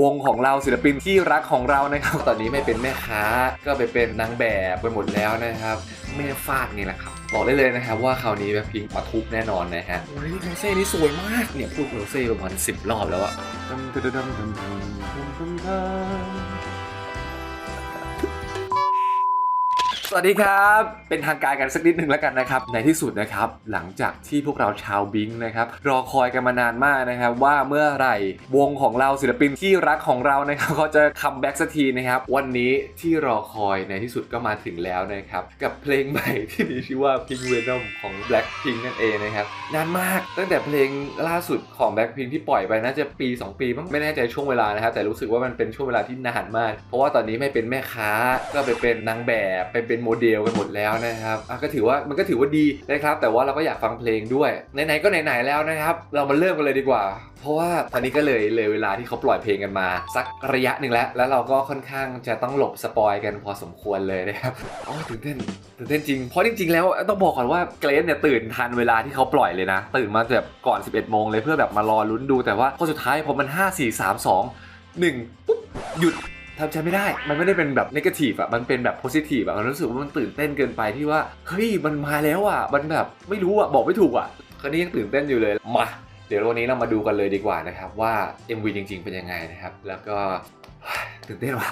วงของเราศิลปินที่รักของเรานะครับ ตอนนี้ไม่เป็นแม่ค้าก็ไปเป็นนางแบบไปหมดแล้วนะครับแม่ฟาดนี่แหละครับ บอกได้เลยนะครับว่าคราวนี้แบบพิงค์ปะทุบแน่นอนนะฮะโอ้ยโรเซ่นี่สวยมากเนี่ยพูดโรเซ่ประมาณสิบรอบแล้วอะ สวัสดีครับ เป็นทางการกันสักนิดหนึ่งแล้วกันนะครับ ในที่สุดนะครับ หลังจากที่พวกเราชาวบิงนะครับรอคอยกันมานานมากนะครับ ว่าเมื่อไหร่วงของเราศิลปินที่รักของเรานะครับเขาจะคัมแบ็กสักทีนะครับ วันนี้ที่รอคอยในที่สุดก็มาถึงแล้วนะครับ กับเพลงใหม่ที่มีชื่อว่า Pink Venom ของ Blackpink นั่นเองนะครับนานมากตั้งแต่เพลงล่าสุดของ Blackpink ที่ปล่อยไปน่าจะปี 2 ปีมั้งไม่แน่ใจช่วงเวลานะครับแต่รู้สึกว่ามันเป็นช่วงเวลาที่นานมาก เพราะว่าตอนนี้ไม่เป็นแม่ค้าก็ไปเป็นนางแบบไปเป็นโมเดลกันหมดแล้วนะครับก็ถือว่ามันก็ถือว่าดีนะครับ แต่ว่าเราก็อยากฟังเพลงด้วยไหนๆก็ไหนๆแล้วนะครับ เรามาเริ่มกันเลยดีกว่า เพราะว่าตอนนี้ก็เลยเลยเวลาที่เขาปล่อยเพลงกันมา สักระยะหนึ่งแล้ว แล้วเราก็ค่อนข้างจะต้องหลบสปอยกันพอสมควรเลยนะครับอ๋อตื่นเต้นตื่นเต้นจริงเพราะจริงๆแล้วต้องบอกก่อนว่าเกรซเนี่ยตื่นทันเวลาที่เขาปล่อยเลยนะ ตื่นมาแบบก่อน 11โมงเลยเพื่อแบบมารอลุ้นดูแต่ว่าพอสุดท้ายพอมัน 5 4 3 2 1ปุ๊บหยุด ทำใจไม่ได้ มันไม่ได้เป็นแบบนกาทีฟอะมันเป็นแบบโพซิทีฟอะมันรู้สึกว่ามันตื่นเต้นเกินไปที่ว่า เฮ้ย มันมาแล้วอะมันแบบไม่รู้อะบอกไม่ถูกอะคราวนี้ยังตื่นเต้นอยู่เลย มา เดี๋ยววันนี้เรามาดูกันเลยดีกว่านะครับว่า MV จริง ๆ เป็นยังไงนะครับ แล้วก็ตื่นเต้นว่ะ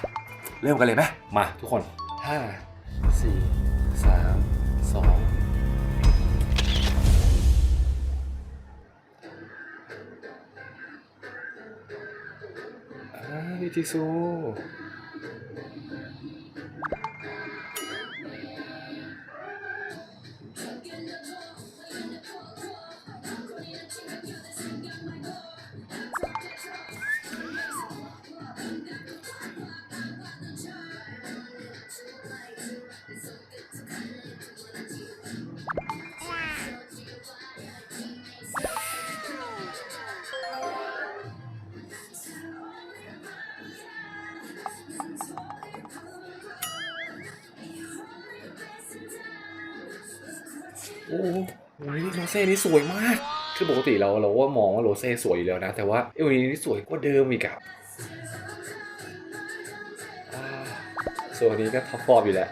เริ่มกันเลยไหมมาทุกคน 5 4 3 2 ที่สู้ อ้โหโอ้ยโรเซ่นี่สวยมาก คือปกติเราเราว่ามองว่าโรเซ่สวยอยู่แล้วนะ แต่ว่าเอวนี้นี่สวยกว่าเดิมอีกอะส่วนนี้ก็ท็อปฟอร์มอยู่แล้ว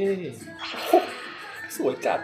ท่ สวยจัด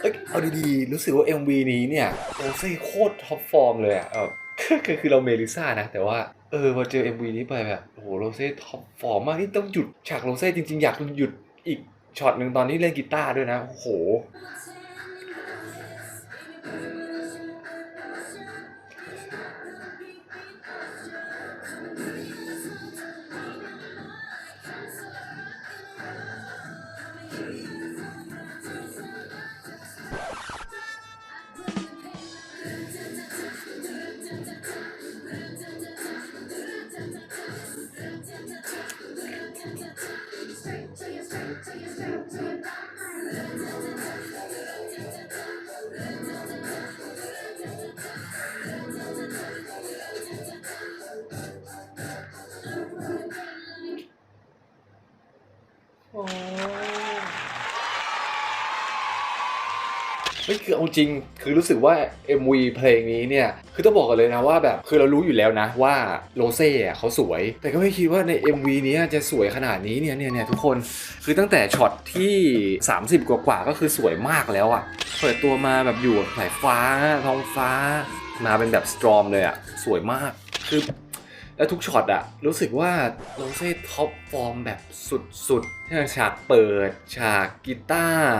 เอ้ยเอาดีๆ รู้สึกว่า MV นี้เนี่ยโรเซ่โคตรท็อปฟอร์มเลยอะเออคือคือเราเมลิซ่านะ แต่ว่าเออพอเจอ MV นี้ไปแบบโอ้โหโรเซ่ท็อปฟอร์มมากที่ต้องหยุดฉากโรเซ่จริงๆ อยากหยุดอีกช็อตหนึ่งตอนที่เล่นกีตาร์ด้วยนะ โอ้โห เฮ้ยคือเอาจริงคือรู้สึกว่า MV เพลงนี้เนี่ยคือต้องบอกกันเลยนะว่าแบบคือเรารู้อยู่แล้วนะว่าโรเซ่เขาสวย แต่ก็ไม่คิดว่าใน MV นี้จะสวยขนาดนี้เนี่ยเนี่ยเนี่ยทุกคนคือตั้งแต่ช็อตที่ 30 กว่าๆก็คือสวยมากแล้วอะเปิดตัวมาแบบอยู่สายฟ้าท้องฟ้า มาเป็นแบบสตรอมเลยอะสวยมากคือแล้วทุกช็อตอะรู้สึกว่าโรเซ่ท็อปฟอร์มแบบสุดๆทั้งฉากเปิด ฉากกีตาร์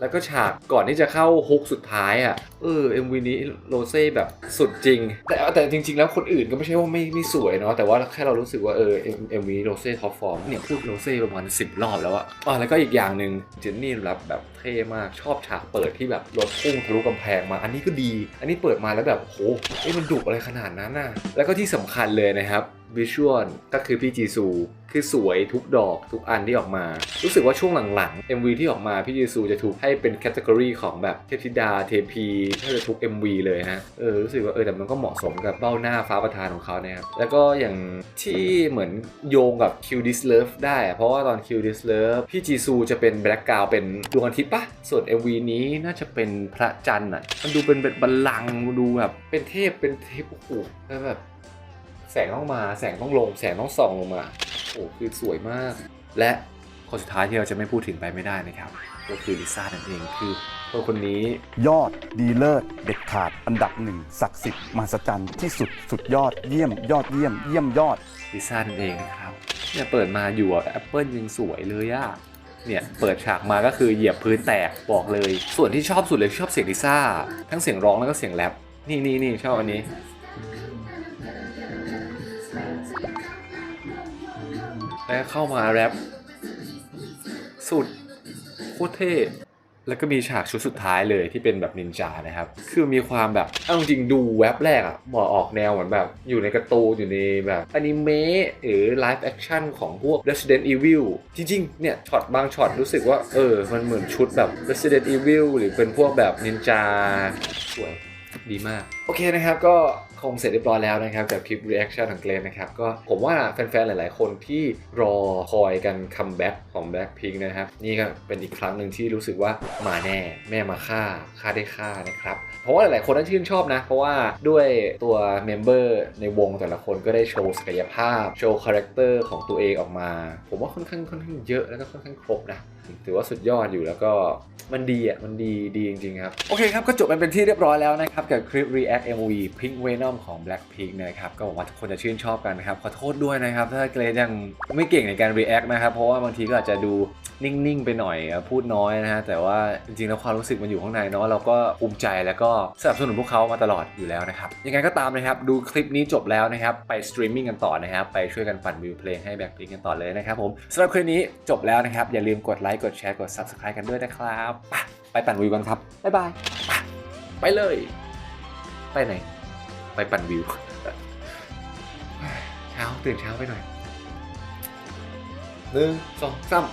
แล้วก็ฉากก่อนที่จะเข้าฮุกสุดท้ายอะเออ MV นี้โรเซ่แบบสุดจริง แต่แต่จริง ๆ แล้วคนอื่นก็ไม่ใช่ว่าไม่ไม่สวยเนาะแต่ว่าแค่เรารู้สึกว่าเออ MV โรเซ่ท็อปฟอร์มเนี่ยพูดโรเซ่ประมาณ10รอบแล้วอะอ๋อแล้วก็อีกอย่างหนึ่งเจนนี่รับแบบเท่มากชอบฉากเปิดที่แบบรถพุ่งทะลุกำแพงมา อันนี้ก็ดี อันนี้เปิดมาแล้วแบบโหเอ้ยมันดุอะไรขนาดนั้นน่ะแล้วก็ที่สำคัญเลยนะครับ วิชวลก็คือพี่จีซูคือสวยทุกดอกทุกอันที่ออกมา รู้สึกว่าช่วงหลังๆ MV ที่ออกมาพี่จีซูจะถูกให้เป็นแคตตากรีของแบบเทพธิดาเทพีแทบจะทุก MV เลยนะเออรู้สึกว่าเออแต่มันก็เหมาะสมกับเบ้าหน้าฟ้าประธานของเขานะครับแล้วก็อย่างที่เหมือนโยงกับ Q This Love ได้อะเพราะว่าตอน Q This Love พี่จีซูจะเป็นแบล็กกราวเป็นดวงอาทิตย์ปะส่วน MV นี้น่าจะเป็นพระจันทร์อะมันดูเป็นเป็นบัลลังก์ดูแบบเป็นเทพเป็นเทพโอ้โหแบบ แสงต้องมาแสงต้องลง แสงต้องส่องลงมาโอ้คือสวยมาก และคนสุดท้ายที่เราจะไม่พูดถึงไปไม่ได้นะครับ ก็คือลิซ่านั่นเองคือคนคนนี้ยอดดีเลิศเด็ดขาดอันดับหนึ่งศักดิ์สิทธิ์มหัศจรรย์ที่สุดสุดยอดเยี่ยมยอดเยี่ยมเยี่ยมยอดลิซ่านั่นเองนะครับเนี่ยเปิดมาอยู่แอปเปิลยังสวยเลยอะเนี่ยเปิดฉากมาก็คือเหยียบพื้นแตกบอกเลย ส่วนที่ชอบสุดเลยชอบเสียงลิซ่าทั้งเสียงร้องแล้วก็เสียงแรปนี่นี่นี่ชอบอันนี้ แล้วเข้ามาแรปสุดโคตรเท่แล้วก็มีฉากชุดสุดท้ายเลยที่เป็นแบบนินจานะครับ คือมีความแบบเอาจริงดูแว็บแรกอะบอออกแนวเหมือนแบบ อยู่ในกร์ตูนอยู่ในแบบอนิเมะหรือไลฟ์แอคชั่นของพวก Resident Evil จริงๆ เนี่ยช็อตบางช็อตรู้สึกว่า เออ มันเหมือนชุดแบบ Resident Evil หรือเป็นพวกแบบนินจาสวยดีมาก โอเคนะครับก็ คงเสร็จเรียบร้อยแล้วนะครับกับคลิป reaction ของเกรนนะครับก็ผมว่าแฟนๆ หลายๆ คนที่รอคอยกันคัมแบ็กของ Blackpink นะครับนี่ก็เป็นอีกครั้งหนึ่งที่รู้สึกว่ามาแน่แม่มาฆ่าฆ่าได้ฆ่านะครับเพราะว่าหลายๆ คนน่าชื่นชอบนะ เพราะว่าด้วยตัวเมมเบอร์ในวงแต่ละคนก็ได้โชว์ศักยภาพ โชว์คาแรคเตอร์ของตัวเองออกมา ผมว่าค่อนข้างค่อนข้างเยอะแล้วก็ค่อนข้างครบนะ ถือว่าสุดยอดอยู่แล้วก็มันดีอะ มันดีดีจริงๆครับ โอเคครับ ก็จบไปเป็นที่เรียบร้อยแล้วนะครับ กับคลิป React MV Pink Venom ของ Blackpink นะครับ ก็หวังว่าทุกคนจะชื่นชอบกันนะครับ ขอโทษด้วยนะครับ ถ้าเกรดยังไม่เก่งในการ React นะครับ เพราะว่าบางทีก็อาจจะดู นิ่งๆไปหน่อยอะพูดน้อยนะฮะแต่ว่าจริงๆแล้วความรู้สึกมันอยู่ข้างในเนาะเราก็ภูมิใจแล้วก็สนับสนุนพวกเขามาตลอดอยู่แล้วนะครับยังไงก็ตามนะครับดูคลิปนี้จบแล้วนะครับไปสตรีมมิ่งกันต่อนะครับไปช่วยกันปั่นวิวเพลงให้ Blackpink กันต่อเลยนะครับผมสำหรับคลิปนี้จบแล้วนะครับอย่าลืมกดไลค์กดแชร์กด Subscribe กันด้วยนะครับไปไปปั่นวิวกันครับบ๊ายบายไปไปเลย ไปไหน ไปปั่นวิวเช้าตื่นเช้าไปหน่อยหนึ่งสองสาม